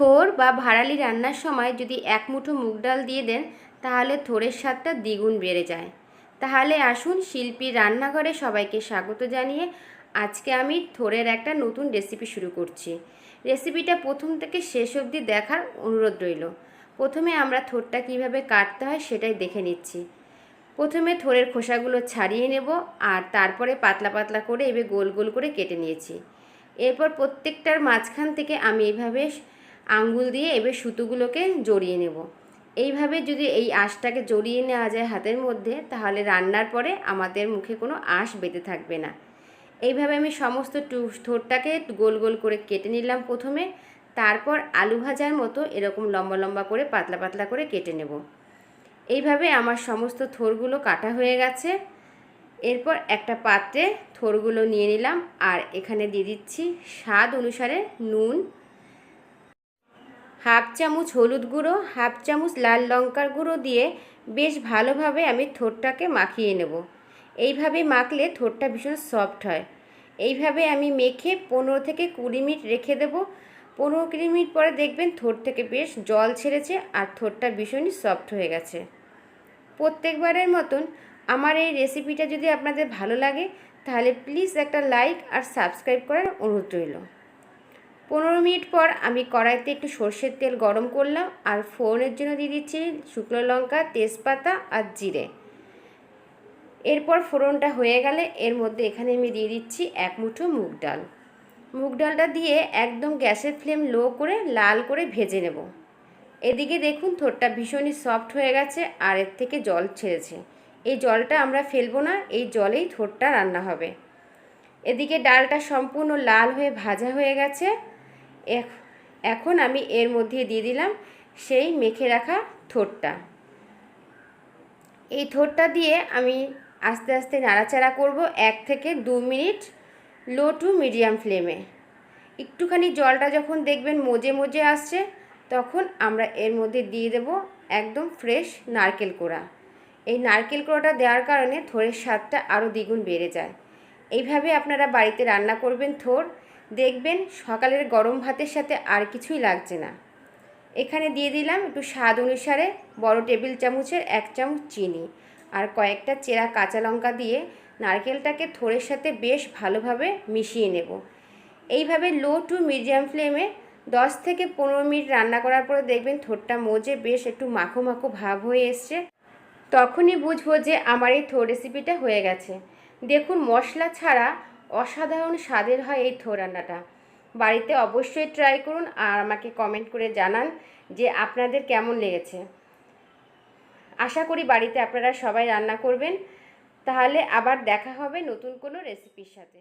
থোর বা ভাড়ালি রান্নার সময় যদি এক মুঠো মুগ ডাল দিয়ে দেন, তাহলে থোরের স্বাদটা দ্বিগুণ বেড়ে যায়। তাহলে আসুন শিল্পীর রান্নাঘরে সবাইকে স্বাগত জানিয়ে আজকে আমি থোরের একটা নতুন রেসিপি শুরু করছি। রেসিপিটা প্রথম থেকে শেষ অবধি দেখার অনুরোধ রইল। প্রথমে আমরা থোরটা কীভাবে কাটতে হয় সেটাই দেখে নিচ্ছি। প্রথমে থোরের খোসাগুলো ছাড়িয়ে নেব আর তারপরে পাতলা পাতলা করে এবার গোল গোল করে কেটে নিয়েছি। এরপর প্রত্যেকটার মাঝখান থেকে আমি এইভাবে আঙ্গুল দিয়ে এবার সুতোগুলোকে জড়িয়ে নেব। এইভাবে যদি এই আঁশটাকে জড়িয়ে নেওয়া যায় হাতের মধ্যে, তাহলে রান্নার পরে আমাদের মুখে কোনো আঁশ বেঁধে থাকবে না। এইভাবে আমি সমস্ত ঠোঁটটাকে গোল গোল করে কেটে নিলাম প্রথমে। তারপর আলু ভাজার মতো এরকম লম্বা লম্বা করে পাতলা পাতলা করে কেটে নেব। এইভাবে আমার সমস্ত থোরগুলো কাটা হয়ে গেছে। এরপর একটা পাত্রে থোরগুলো নিয়ে নিলাম। আর এখানে দিয়ে দিচ্ছি স্বাদ অনুসারে নুন হাফ চামচ হলুদ গুঁড়ো, হাফ চামচ লাল লঙ্কার গুঁড়ো দিয়ে বেশ ভালোভাবে আমি থোরটাকে মাখিয়ে নেব। এইভাবে মাখলে থোরটা ভীষণ সফট হয়। এইভাবে আমি মেখে পনেরো থেকে কুড়ি মিনিট রেখে দেব। পনেরো কুড়ি মিনিট পরে দেখবেন থোর থেকে বেশ জল ছেড়েছে আর থোরটা ভীষণই সফট হয়ে গেছে। প্রত্যেকবারের মতন আমার এই রেসিপিটা যদি আপনাদের ভালো লাগে, তাহলে প্লিজ একটা লাইক আর সাবস্ক্রাইব করার অনুরোধ রইল। পনেরো মিনিট পর আমি কড়াইতে একটু সর্ষের তেল গরম করলাম আর ফোড়নের জন্য দিয়ে দিচ্ছি শুকনো লঙ্কা, তেজপাতা আর জিরে। এরপর ফোড়নটা হয়ে গেলে এর মধ্যে এখানে আমি দিয়ে দিচ্ছি এক মুঠো মুগ ডাল। মুগ ডালটা দিয়ে একদম গ্যাসের ফ্লেম লো করে লাল করে ভেজে নেব। এদিকে দেখুন থোরটা ভীষণই সফট হয়ে গেছে আর এর থেকে জল ছেড়েছে। এই জলটা আমরা ফেলব না, এই জলেই থোরটা রান্না হবে। এদিকে ডালটা সম্পূর্ণ লাল হয়ে ভাজা হয়ে গেছে। এখন আমি এর মধ্যে দিয়ে দিলাম সেই মেখে রাখা থোরটা এই থোরটা দিয়ে আমি আস্তে আস্তে নাড়াচাড়া করব এক থেকে দু মিনিট লো টু মিডিয়াম ফ্লেমে। একটুখানি জলটা যখন দেখবেন মজে মজে আসছে, তখন আমরা এর মধ্যে দিয়ে দেব একদম ফ্রেশ নারকেল কোড়া। এই নারকেল কোড়াটা দেওয়ার কারণে থোরের স্বাদটা আরও দ্বিগুণ বেড়ে যায়। এইভাবে আপনারা বাড়িতে রান্না করবেন থোর দেখবেন সকালের গরম ভাতের সাথে আর কিছুই লাগছে না। এখানে দিয়ে দিলাম একটু স্বাদ অনুসারে বড় টেবিল চামচের এক চামচ চিনি আর কয়েকটা চেরা কাঁচা লঙ্কা দিয়ে নারকেলটাকে থোড়ের সাথে বেশ ভালোভাবে মিশিয়ে নেব। এইভাবে লো টু মিডিয়াম ফ্লেমে দশ থেকে পনেরো মিনিট রান্না করার পরে দেখবেন থোরটা মজে বেশ একটু মাখো মাখো ভাব হয়ে এসছে। তখনই বুঝব যে আমার এই থোর রেসিপিটা হয়ে গেছে। দেখুন মশলা ছাড়া অসাধারণ স্বাদের হয় এই থোর রান্নাটা। বাড়িতে অবশ্যই ট্রাই করুন আর আমাকে কমেন্ট করে জানান যে আপনাদের কেমন লেগেছে। আশা করি বাড়িতে আপনারা সবাই রান্না করবেন। তাহলে আবার দেখা হবে নতুন কোনো রেসিপির সাথে।